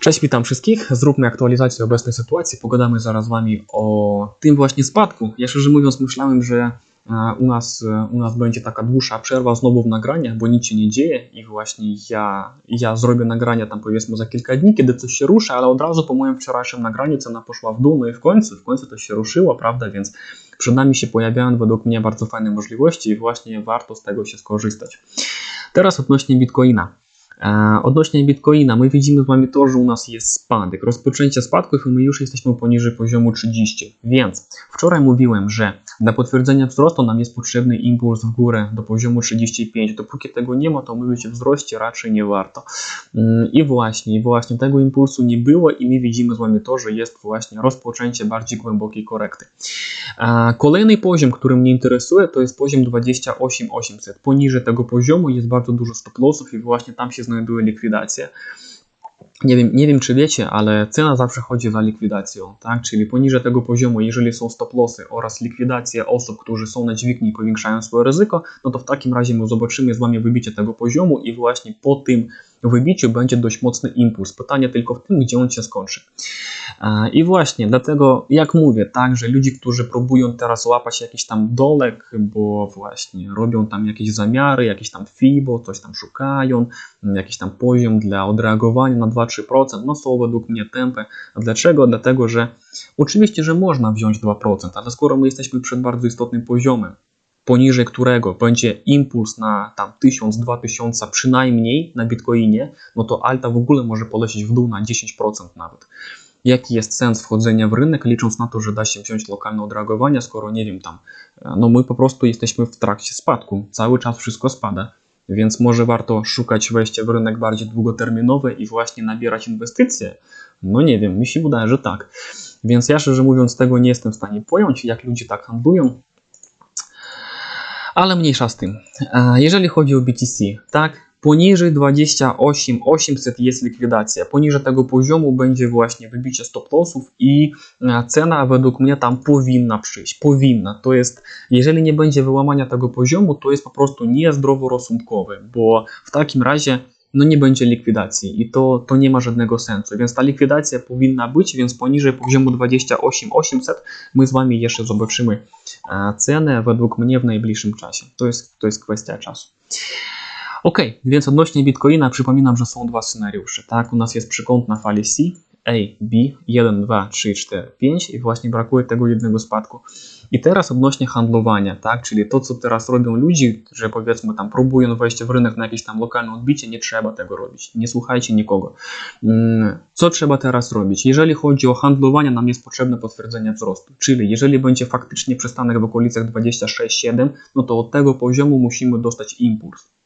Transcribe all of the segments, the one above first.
Cześć, witam wszystkich. Zróbmy aktualizację obecnej sytuacji. Pogadamy zaraz z Wami o tym właśnie spadku. Ja szczerze mówiąc myślałem, że e, u nas, e, u nas będzie taka dłuższa przerwa znowu w nagraniach, bo nic się nie dzieje i właśnie ja, ja zrobię nagrania tam powiedzmy za kilka dni, kiedy coś się ruszy, ale od razu po moim wczorajszym nagraniu cena poszła w dół, no i w końcu, w końcu to się ruszyło, prawda, więc przed nami się pojawiają według mnie bardzo fajne możliwości i właśnie warto z tego się skorzystać. Teraz odnośnie Bitcoina. E, Odnośnie Bitcoina, my widzimy z Wami to, że u nas jest spadek, rozpoczęcie spadków i my już jesteśmy poniżej poziomu 30. Więc wczoraj mówiłem, że dla potwierdzenia wzrostu nam jest potrzebny impuls w górę do poziomu 35. Dopóki tego nie ma, to mówić o wzroście raczej nie warto. Mm, I właśnie, właśnie tego impulsu nie było i my widzimy z Wami to, że jest właśnie rozpoczęcie bardziej głębokiej korekty. Kolejny poziom, który mnie interesuje, to jest poziom 28800. Poniżej tego poziomu jest bardzo dużo stop lossów i właśnie tam się znajduje likwidacja. Nie wiem, nie wiem, czy wiecie, ale cena zawsze chodzi za likwidacją, tak? Czyli poniżej tego poziomu, jeżeli są stop lossy oraz likwidacja osób, którzy są na dźwigni i powiększają swoje ryzyko, no to w takim razie my zobaczymy z Wami wybicie tego poziomu i właśnie po tym wybiciu będzie dość mocny impuls. Pytanie tylko w tym, gdzie on się skończy. E, I właśnie dlatego, jak mówię, tak, że ludzi, którzy próbują teraz łapać jakiś tam dolek, bo właśnie robią tam jakieś zamiary, jakieś tam FIBO, coś tam szukają, jakiś tam poziom dla odreagowania na 2-3%, no są według mnie tempy. A dlaczego? Dlatego, że oczywiście, że można wziąć 2%, ale skoro my jesteśmy przed bardzo istotnym poziomem, poniżej którego będzie impuls na tam 1000-2000 przynajmniej na Bitcoinie, no to alta w ogóle może polecieć w dół na 10% nawet. Jaki jest sens wchodzenia w rynek, licząc na to, że da się wziąć lokalne odreagowania, skoro nie wiem tam, no my po prostu jesteśmy w trakcie spadku, cały czas wszystko spada, więc może warto szukać wejścia w rynek bardziej długoterminowy i właśnie nabierać inwestycje. No nie wiem, mi się wydaje, że tak. Więc ja szczerze mówiąc tego nie jestem w stanie pojąć, jak ludzie tak handlują, ale mniejsza z tym. E, Jeżeli chodzi o BTC, tak, poniżej 28 800 jest likwidacja. Poniżej tego poziomu będzie właśnie wybicie stop lossów i e, cena według mnie tam powinna przyjść. Powinna. To jest, jeżeli nie będzie wyłamania tego poziomu, to jest po prostu niezdroworozsądkowe, bo w takim razie no nie będzie likwidacji i to, to nie ma żadnego sensu. Więc ta likwidacja powinna być, więc poniżej poziomu 28 800 my z Wami jeszcze zobaczymy e, cenę według mnie w najbliższym czasie. To jest, to jest kwestia czasu. Ok, więc odnośnie Bitcoina przypominam, że są dwa scenariusze. Tak, u nas jest przekąt na fali C, A, B, 1, 2, 3, 4, 5 i właśnie brakuje tego jednego spadku. I teraz odnośnie handlowania, tak, czyli to, co teraz robią ludzie, że powiedzmy tam próbują wejść w rynek na jakieś tam lokalne odbicie, nie trzeba tego robić, nie słuchajcie nikogo. Co trzeba teraz robić? Jeżeli chodzi o handlowanie, nam jest potrzebne potwierdzenie wzrostu, czyli jeżeli będzie faktycznie przystanek w okolicach 26,7, no to od tego poziomu musimy dostać impuls.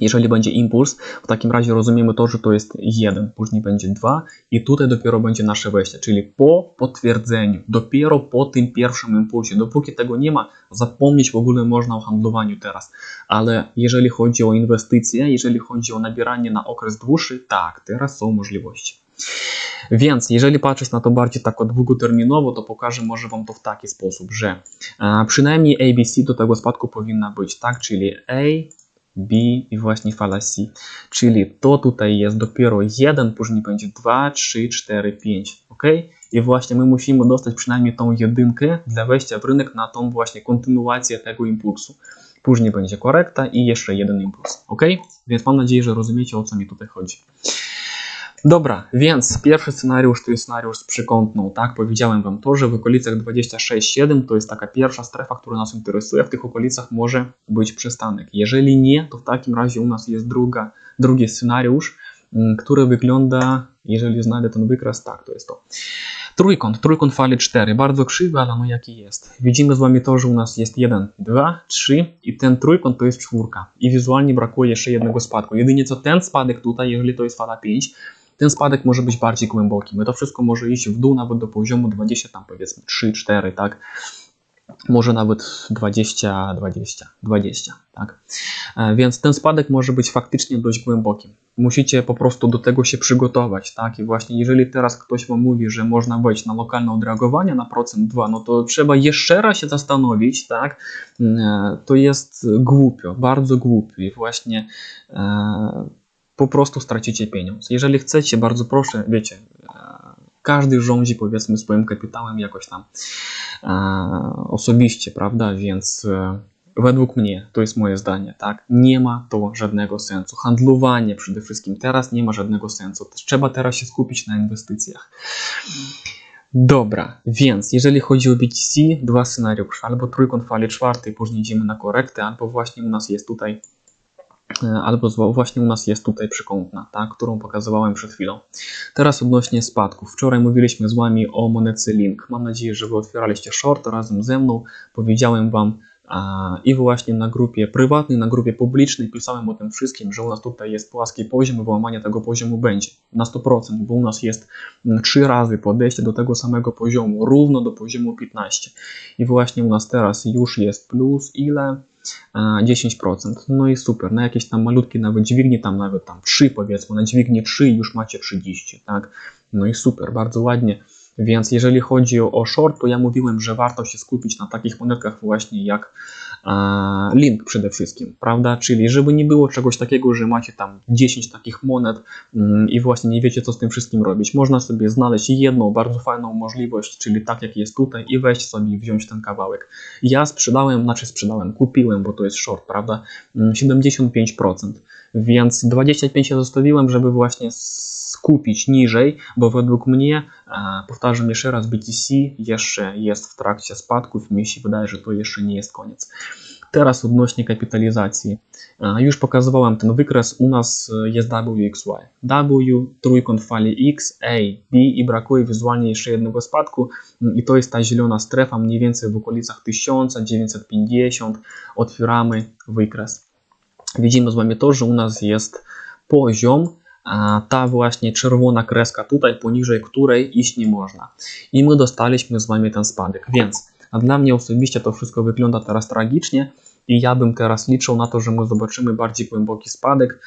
Jeżeli będzie impuls, w takim razie rozumiemy to, że to jest 1, później będzie 2 i tutaj dopiero będzie nasze wejście, czyli po potwierdzeniu, dopiero po tym pierwszym impulsie. Dopóki tego nie ma, zapomnieć w ogóle można o handlowaniu teraz. Ale jeżeli chodzi o inwestycje, jeżeli chodzi o nabieranie na okres dłuższy, tak, teraz są możliwości. Więc jeżeli patrzeć na to bardziej tak długoterminowo, to pokażę może Wam to w taki sposób, że e, przynajmniej ABC do tego spadku powinna być, tak, czyli A, B i właśnie fala C. Czyli to tutaj jest dopiero 1, później będzie 2, 3, 4, 5. ok? I właśnie my musimy dostać przynajmniej tą jedynkę dla wejścia w rynek na tą właśnie kontynuację tego impulsu. Później będzie korekta i jeszcze jeden impuls. ok? Więc mam nadzieję, że rozumiecie o co mi tutaj chodzi. Dobra, więc pierwszy scenariusz to jest scenariusz z przekątną, tak? Powiedziałem Wam to, że w okolicach 26,7 to jest taka pierwsza strefa, która nas interesuje. W tych okolicach może być przystanek. Jeżeli nie, to w takim razie u nas jest druga, drugi scenariusz, który wygląda, jeżeli znajdę ten wykres, tak, to jest to. Trójkąt, trójkąt fali 4, bardzo krzywy, ale no jaki jest. Widzimy z Wami to, że u nas jest 1, 2, 3 i ten trójkąt to jest czwórka. I wizualnie brakuje jeszcze jednego spadku. Jedynie co ten spadek tutaj, jeżeli to jest fala 5, ten spadek może być bardziej głęboki. My to wszystko może iść w dół nawet do poziomu 20, tam powiedzmy 3, 4, tak? Może nawet 20, 20, 20, tak? Więc ten spadek może być faktycznie dość głęboki. Musicie po prostu do tego się przygotować, tak? I właśnie jeżeli teraz ktoś Wam mówi, że można wejść na lokalne odreagowanie na procent 2, no to trzeba jeszcze raz się zastanowić, tak? To jest głupio, bardzo głupio i właśnie po prostu stracicie pieniądz. Jeżeli chcecie, bardzo proszę, wiecie, e, każdy rządzi powiedzmy swoim kapitałem jakoś tam e, osobiście, prawda? Więc e, według mnie, to jest moje zdanie, tak, nie ma to żadnego sensu. Handlowanie przede wszystkim teraz nie ma żadnego sensu. Trzeba teraz się skupić na inwestycjach. Dobra, więc jeżeli chodzi o BTC, dwa scenariusze. Albo trójkąt fali czwartej, później idziemy na korektę, albo właśnie u nas jest tutaj albo zwa- właśnie u nas jest tutaj przekątna, tak, którą pokazywałem przed chwilą. Teraz odnośnie spadków. Wczoraj mówiliśmy z Wami o monecie Link. Mam nadzieję, że Wy otwieraliście short razem ze mną. Powiedziałem Wam a, i właśnie na grupie prywatnej, na grupie publicznej pisałem o tym wszystkim, że u nas tutaj jest płaski poziom i wyłamanie tego poziomu będzie na 100%, bo u nas jest mm, trzy razy podejście do tego samego poziomu, równo do poziomu 15. I właśnie u nas teraz już jest plus ile? A, 10%. No i super, na jakieś tam malutkie nawet dźwignie, tam nawet tam 3 powiedzmy, na dźwignię 3 już macie 30, tak? No i super, bardzo ładnie. Więc jeżeli chodzi o short, to ja mówiłem, że warto się skupić na takich monetkach właśnie jak e, link przede wszystkim, prawda? Czyli żeby nie było czegoś takiego, że macie tam 10 takich monet mm, i właśnie nie wiecie co z tym wszystkim robić. Można sobie znaleźć jedną bardzo fajną możliwość, czyli tak jak jest tutaj i wejść sobie wziąć ten kawałek. Ja sprzedałem, znaczy sprzedałem, kupiłem, bo to jest short, prawda? Mm, 75%, więc 25 ja zostawiłem, żeby właśnie skupić niżej, bo według mnie, e, powtarzam jeszcze raz, BTC jest w trakcie spadków. Mi się wydaje, że to jeszcze nie jest koniec. Teraz odnośnie kapitalizacji. E, Już pokazywałem ten wykres. U nas e, jest WXY. W, trójkąt fali X, A, B i brakuje wizualnie jeszcze jednego spadku. I to jest ta zielona strefa, mniej więcej w okolicach 1950. Otwieramy wykres. Widzimy z Wami to, że u nas jest poziom a ta właśnie czerwona kreska tutaj, poniżej której iść nie można. I my dostaliśmy z Wami ten spadek. Więc a dla mnie osobiście to wszystko wygląda teraz tragicznie i ja bym teraz liczył na to, że my zobaczymy bardziej głęboki spadek.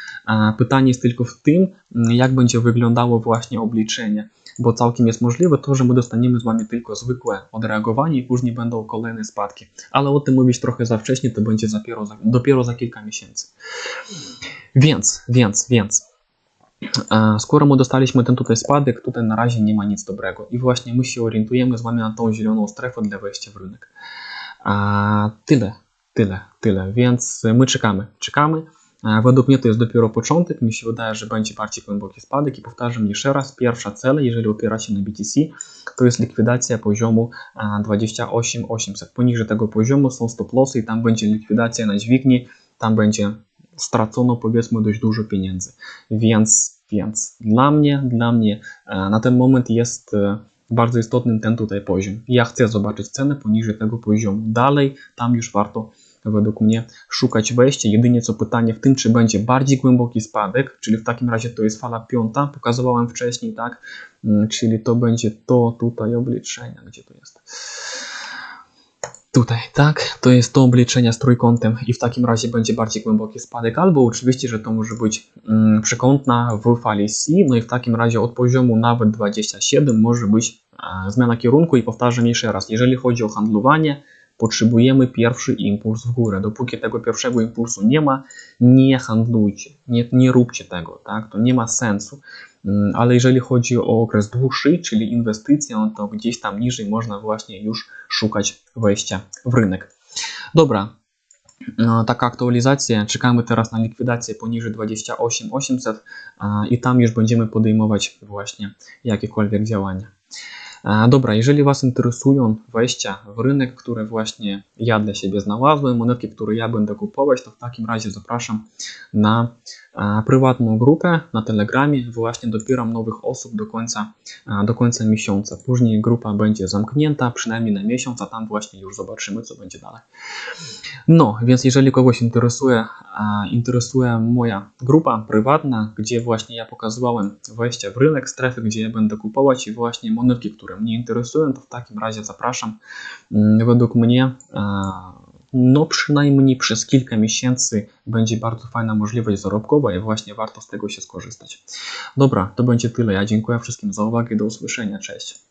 Pytanie jest tylko w tym, jak będzie wyglądało właśnie obliczenie. Bo całkiem jest możliwe to, że my dostaniemy z Wami tylko zwykłe odreagowanie i później będą kolejne spadki. Ale o tym mówić trochę za wcześnie, to będzie dopiero za, dopiero za kilka miesięcy. Więc, więc, więc. E, Skoro my dostaliśmy ten tutaj spadek, tutaj na razie nie ma nic dobrego. I właśnie my się orientujemy z Wami na tą zieloną strefę dla wejścia w rynek. A, tyle, tyle, tyle. Więc my czekamy, czekamy. E, Według mnie to jest dopiero początek. Mi się wydaje, że będzie bardziej głęboki spadek. I powtarzam jeszcze raz, pierwsza cel, jeżeli opiera się na BTC, to jest likwidacja poziomu e, 28800. Poniżej tego poziomu są stop lossy i tam będzie likwidacja na dźwigni, tam będzie stracono powiedzmy dość dużo pieniędzy. Więc, więc dla mnie, dla mnie e, na ten moment jest e, bardzo istotnym ten tutaj poziom. Ja chcę zobaczyć cenę poniżej tego poziomu. Dalej tam już warto według mnie szukać wejścia. Jedynie co pytanie w tym, czy będzie bardziej głęboki spadek, czyli w takim razie to jest fala piąta, pokazywałem wcześniej, tak? Mm, Czyli to będzie to tutaj obliczenia, gdzie to jest? Tutaj, tak, to jest to obliczenia z trójkątem i w takim razie będzie bardziej głęboki spadek, albo oczywiście, że to może być mm, przekątna w fali C, no i w takim razie od poziomu nawet 27 może być e, zmiana kierunku i powtarzam jeszcze raz, jeżeli chodzi o handlowanie, potrzebujemy pierwszy impuls w górę. Dopóki tego pierwszego impulsu nie ma, nie handlujcie, nie, nie róbcie tego, tak? To nie ma sensu. Mm, Ale jeżeli chodzi o okres dłuższy, czyli inwestycje, no to gdzieś tam niżej można właśnie już szukać wejścia w rynek. Dobra, no, taka aktualizacja. Czekamy teraz na likwidację poniżej 28800 a, i tam już będziemy podejmować właśnie jakiekolwiek działania. Dobra, jeżeli Was interesują wejścia w rynek, które właśnie ja dla siebie znalazłem, monetki, które ja będę kupować, to w takim razie zapraszam na prywatną grupę na Telegramie. Właśnie dobieram nowych osób do końca, do końca miesiąca. Później grupa będzie zamknięta, przynajmniej na miesiąc, a tam właśnie już zobaczymy, co będzie dalej. No, więc jeżeli kogoś interesuje, interesuje moja grupa prywatna, gdzie właśnie ja pokazywałem wejście w rynek, strefy, gdzie ja będę kupować i właśnie monetki, które mnie interesują, to w takim razie zapraszam. Mm, Według mnie, no przynajmniej przez kilka miesięcy będzie bardzo fajna możliwość zarobkowa i właśnie warto z tego się skorzystać. Dobra, to będzie tyle. Ja dziękuję wszystkim za uwagę. Do usłyszenia. Cześć.